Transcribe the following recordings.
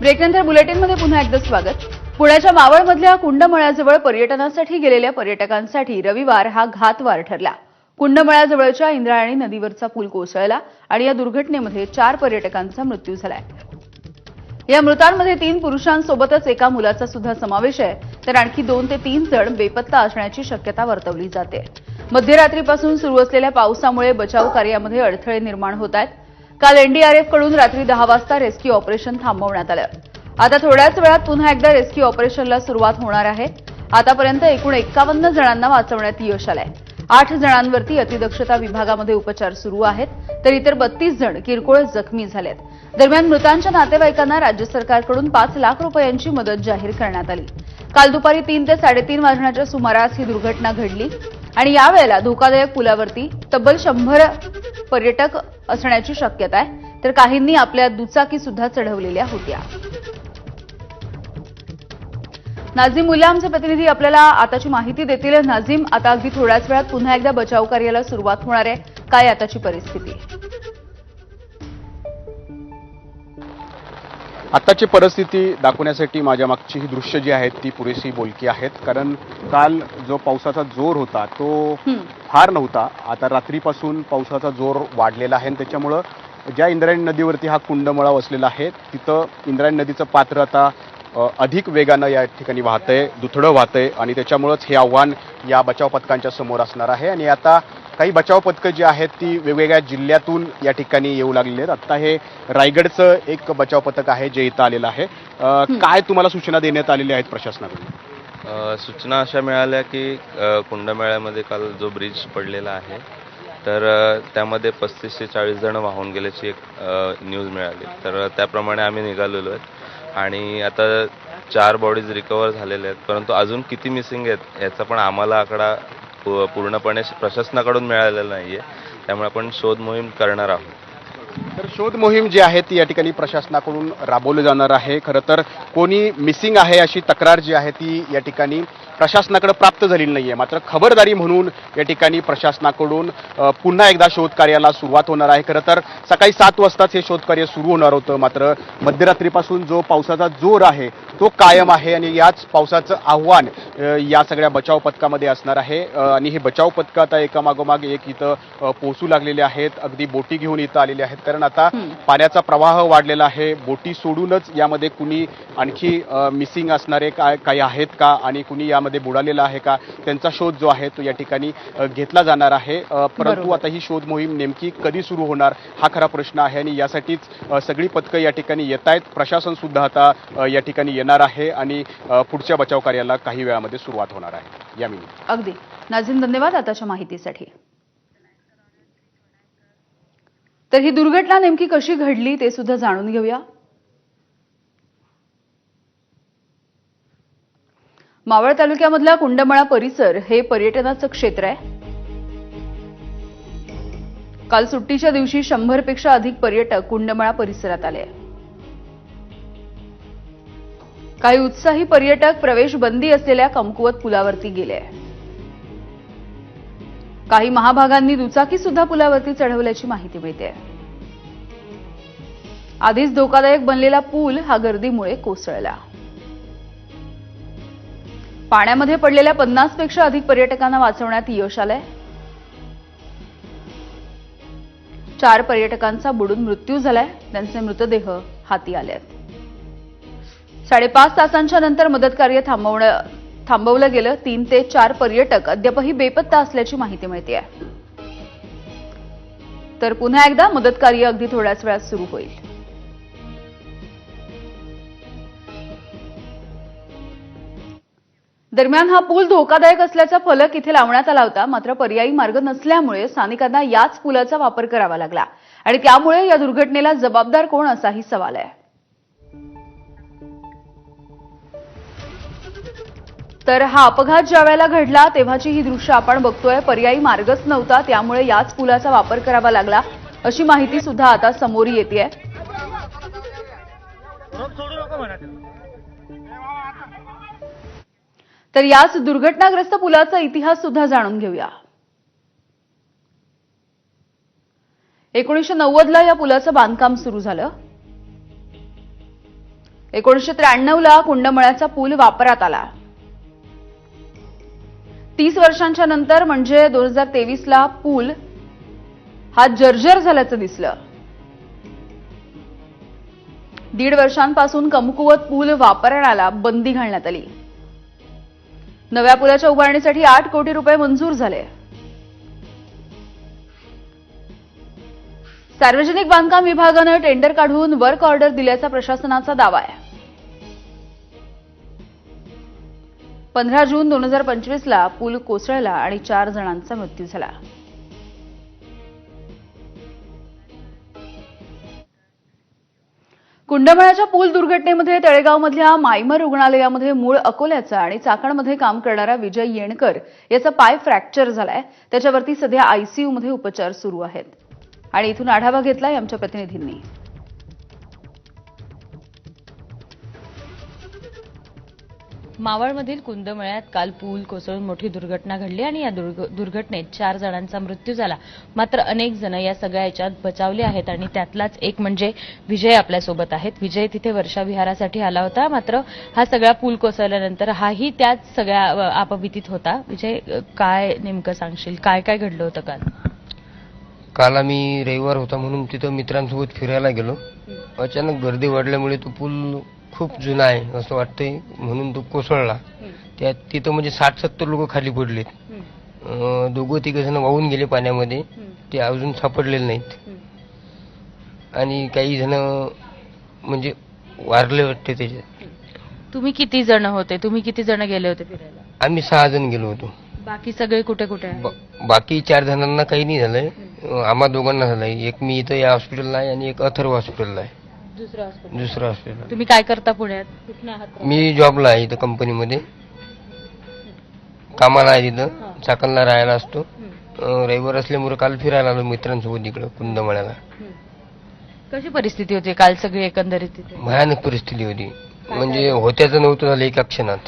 ब्रेकनंतर बुलेटिनमध्ये पुन्हा एकदा स्वागत. पुण्याच्या मावळमधल्या कुंडमळ्याजवळ पर्यटनासाठी गेलेल्या पर्यटकांसाठी रविवार हा घातवार ठरला. कुंडमळ्याजवळच्या इंद्रायणी नदीवरचा पूल कोसळला आणि या दुर्घटनेमध्ये चार पर्यटकांचा मृत्यू झालाय. या मृतांमध्ये तीन पुरुषांसोबतच एका मुलाचा सुद्धा समावेश आहे तर आणखी दोन ते तीन जण बेपत्ता असण्याची शक्यता वर्तवली जाते. मध्यरात्रीपासून सुरू असलेल्या पावसामुळे बचाव कार्यामध्ये अडथळे निर्माण होत आहेत. काल एनडीआरएफकडून रात्री दहा वाजता रेस्क्यू ऑपरेशन थांबवण्यात आलं. आता थोड्याच वेळात पुन्हा एकदा रेस्क्यू ऑपरेशनला सुरुवात होणार आहे. आतापर्यंत एकूण एक्कावन्न जणांना वाचवण्यात यश आलंय. आठ जणांवरती अतिदक्षता विभागामध्ये उपचार सुरू आहेत तर इतर बत्तीस जण किरकोळ जखमी झालेत. दरम्यान मृतांच्या नातेवाईकांना राज्य सरकारकडून पाच लाख रुपयांची मदत जाहीर करण्यात आली. काल दुपारी तीन ते साडेतीन वाजण्याच्या सुमारास ही दुर्घटना घडली आणि यावेळेला धोकादायक पुलावरती तब्बल शंभर पर्यटक असण्याची शक्यता आहे. तर काहींनी आपल्या दुचाकी सुद्धा चढवलेल्या होत्या. नाझीम मुलामचे प्रतिनिधी आपल्याला आताची माहिती देतील. नाझीम आता अगदी थोड्याच वेळात पुन्हा एकदा बचाव कार्याला सुरुवात होणार आहे. काय आताची परिस्थिती? आत्ताची परिस्थिती दाखवण्यासाठी माझ्या मागची ही दृश्य जी आहेत ती पुरेशी बोलकी आहेत. कारण काल जो पावसाचा जोर होता तो. फार नव्हता. आता रात्रीपासून पावसाचा जोर वाढलेला आहे आणि त्याच्यामुळं ज्या इंद्रायणी नदीवरती हा कुंडमळा वसलेला आहे तिथं इंद्रायणी नदीचं पात्र आता अधिक वेगानं या ठिकाणी वाहतंय दुथडं वाहतंय आणि त्याच्यामुळंच हे आव्हान या बचाव पथकांच्या समोर असणार आहे. आणि आता काही बचाव पथकं जी आहेत ती वेगवेगळ्या जिल्ह्यातून या ठिकाणी येऊ लागलेली आहेत. आता हे रायगडचं एक बचाव पथक आहे जे इथं आलेलं आहे. काय तुम्हाला सूचना देण्यात आलेल्या आहेत प्रशासनाकडून? सूचना अशा मिळाल्या की कुंडमेळ्यामध्ये काल जो ब्रिज पडलेला आहे तर त्यामध्ये पस्तीस ते चाळीस जण वाहून गेल्याची एक न्यूज मिळाली. तर त्याप्रमाणे आम्ही निघालेलो आहेत. आणि आता चार बॉडीज रिकवर झालेल्या आहेत परंतु अजून किती मिसिंग आहेत याचा पण आम्हाला आकडा पू- पूर्णपणे प्रशासनाकडून मिळालेलं नाही आहे त्यामुळे आपण शोध मोहीम करणार आहोत. तर शोध मोहीम जी आहे ती या ठिकाणी प्रशासनाकडून राबवली जाणार आहे. खरं तर कोणी मिसिंग आहे अशी तक्रार जी आहे ती या ठिकाणी प्रशासनाकडे प्राप्त झालेली नाहीये. मात्र खबरदारी म्हणून या ठिकाणी प्रशासनाकडून पुन्हा एकदा शोध कार्याला सुरुवात होणार आहे. खरं तर सकाळी सात वाजताच हे शोधकार्य सुरू होणार होतं. मात्र मध्यरात्रीपासून जो पावसाचा जोर आहे तो कायम आहे आणि याच पावसाचं आव्हान या सगळ्या बचाव पथकामध्ये असणार आहे. आणि हे बचाव पथकं आता एकामागोमाग एक इथं पोहोचू लागलेले आहेत. अगदी बोटी घेऊन इथं आलेले आहेत. कारण आता पाण्याचा प्रवाह वाढलेला आहे. बोटी सोडूनच यामध्ये कुणी आणखी मिसिंग असणारे काय काही आहेत का? आणि कुणी यामध्ये बुडालेला आहे का? त्यांचा शोध जो आहे तो या ठिकाणी घेतला जाणार आहे. परंतु. आता ही शोध मोहीम नेमकी कधी सुरू होणार हा खरा प्रश्न आहे आणि यासाठीच सगळी पथकं या ठिकाणी येत आहेत. प्रशासन सुद्धा आता या ठिकाणी येणार आहे आणि पुढच्या बचाव कार्याला काही वेळामध्ये सुरुवात होणार आहे. यामिनी अगदी. नाझीम धन्यवाद आताच्या माहितीसाठी. तर ही दुर्घटना नेमकी कशी घडली ते सुद्धा जाणून घेऊया. मावळ तालुक्यामधला कुंडमळा परिसर हे पर्यटनाचं क्षेत्र आहे. काल सुट्टीच्या दिवशी शंभरपेक्षा अधिक पर्यटक कुंडमळा परिसरात आले. काही उत्साही पर्यटक प्रवेश बंदी असलेल्या कमकुवत पुलावरती गेले. काही महाभागांनी दुचाकी सुद्धा पुलावरती चढवल्याची माहिती मिळते. आधीच धोकादायक बनलेला पूल हा गर्दीमुळे कोसळला. पाण्यामध्ये पडलेल्या पन्नासपेक्षा अधिक पर्यटकांना वाचवण्यात यश आलंय. चार पर्यटकांचा बुडून मृत्यू झालाय. त्यांचे मृतदेह हाती आले आहेत साडेपाच तासांच्या नंतर मदत कार्य थांबवणं थांबवलं गेलं. तीन ते चार पर्यटक अद्यापही बेपत्ता असल्याची माहिती मिळते तर पुन्हा एकदा मदत कार्य अगदी थोड्याच वेळात सुरू होईल. दरम्यान हा पूल धोकादायक असल्याचा फलक इथे लावण्यात आला होता. मात्र पर्यायी मार्ग नसल्यामुळे स्थानिकांना याच पुलाचा वापर करावा लागला. आणि त्यामुळे या दुर्घटनेला जबाबदार कोण असाही सवाल आहे. तर हा अपघात ज्या वेळेला घडला तेव्हाची ही दृश्य आपण बघतोय. पर्यायी मार्गच नव्हता त्यामुळे याच पुलाचा वापर करावा लागला. अशी माहिती सुद्धा आता समोर येते तर याच दुर्घटनाग्रस्त पुलाचा इतिहास सुद्धा जाणून घेऊया. एकोणीसशे नव्वदला या पुलाचं बांधकाम सुरू झालं. एकोणीसशे त्र्याण्णव ला कुंडमळ्याचा पूल वापरात आला. तीस वर्षांच्या नंतर म्हणजे दोन हजार तेवीस ला पूल हा जर्जर झाल्याचं दिसलं. दीड वर्षांपासून कमकुवत पूल वापरण्याला बंदी घालण्यात आली. नव्या पुलाच्या उभारणीसाठी आठ कोटी रुपये मंजूर झाले. सार्वजनिक बांधकाम विभागानं टेंडर काढून वर्क ऑर्डर दिल्याचा प्रशासनाचा दावा आहे. पंधरा जून दोन हजार पंचवीस ला पूल कोसळला आणि चार जणांचा मृत्यू झाला. कुंडमळाच्या पूल दुर्घटनेमध्ये तळेगावमधल्या मायमर रुग्णालयामध्ये मूळ अकोल्याचा आणि चाकणमध्ये काम करणारा विजय येणकर याचा पाय फ्रॅक्चर झालाय. त्याच्यावरती सध्या आयसीयूमध्ये उपचार सुरू आहेत. आणि इथून आढावा घेतलाय आमच्या प्रतिनिधींनी. मावळमधील कुंदमळ्यात काल पूल कोसळून मोठी दुर्घटना घडली आणि या दुर्घटनेत चार जणांचा मृत्यू झाला. मात्र अनेक जण या सगळ्या याच्यात बचावले आहेत आणि त्यातलाच एक म्हणजे विजय आपल्यासोबत आहेत. विजय तिथे वर्षाविहारासाठी आला होता. मात्र हा सगळा पूल कोसळल्यानंतर हाही त्याच सगळ्या आपभीतीत होता. विजय काय नेमकं सांगशील? काय काय घडलं होतं काल? काल आम्ही रविवार होता म्हणून तिथं मित्रांसोबत फिरायला गेलो. अचानक गर्दी वाढल्यामुळे तो पूल खूप जुना आहे असं वाटतंय म्हणून तो कोसळला. त्यात तिथं म्हणजे साठ सत्तर लोक खाली पडलेत. अं, दोघं तिघ जण वाहून गेले पाण्यामध्ये. ते अजून सापडलेले नाहीत. आणि काही जण म्हणजे वारले वाटते त्याच्यात. तुम्ही किती जण होते? तुम्ही किती जण गेले होते फिरायला? आम्ही सहा जण गेलो होतो. बाकी सगळे कुठे कुठे? आहे ब- बाकी चार जणांना काही नाही झालंय. अं, आम्हा दोघांना झालंय. एक मी इथं या हॉस्पिटलला आहे आणि एक अथर्व हॉस्पिटलला आहे. दुसरं हॉस्पिटल दुसरं हॉस्पिटल तुम्ही काय करता पुण्यात? कुठनं आहात? मी जॉबला आहे इथं कंपनीमध्ये कामाला आहे तिथं. चाकणला राहायला असतो. अं, रविवार असल्यामुळे काल फिरायला आलो मित्रांसोबत इकडं कुंदमळ्याला. कशी परिस्थिती होती काल सगळी एकंदरीत तिथे? भयानक परिस्थिती होती. म्हणजे होत्याचं नव्हतं झालं एका क्षणात.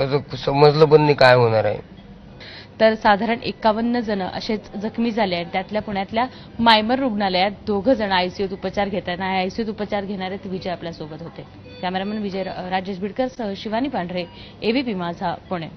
असं समजलं पण नाही काय होणार आहे. तर साधारण एकावन्न जण असेच जखमी झाले आहेत. त्यातल्या पुण्यातल्या मायमर रुग्णालयात दोघं जण आयसीयूत उपचार घेत आहेत आणि आयसीयूत उपचार घेणारे विजय आपल्यासोबत होते. कॅमेरामन विजय राजेश बिडकर सह शिवानी पांढरे एबीपी माझा पुणे.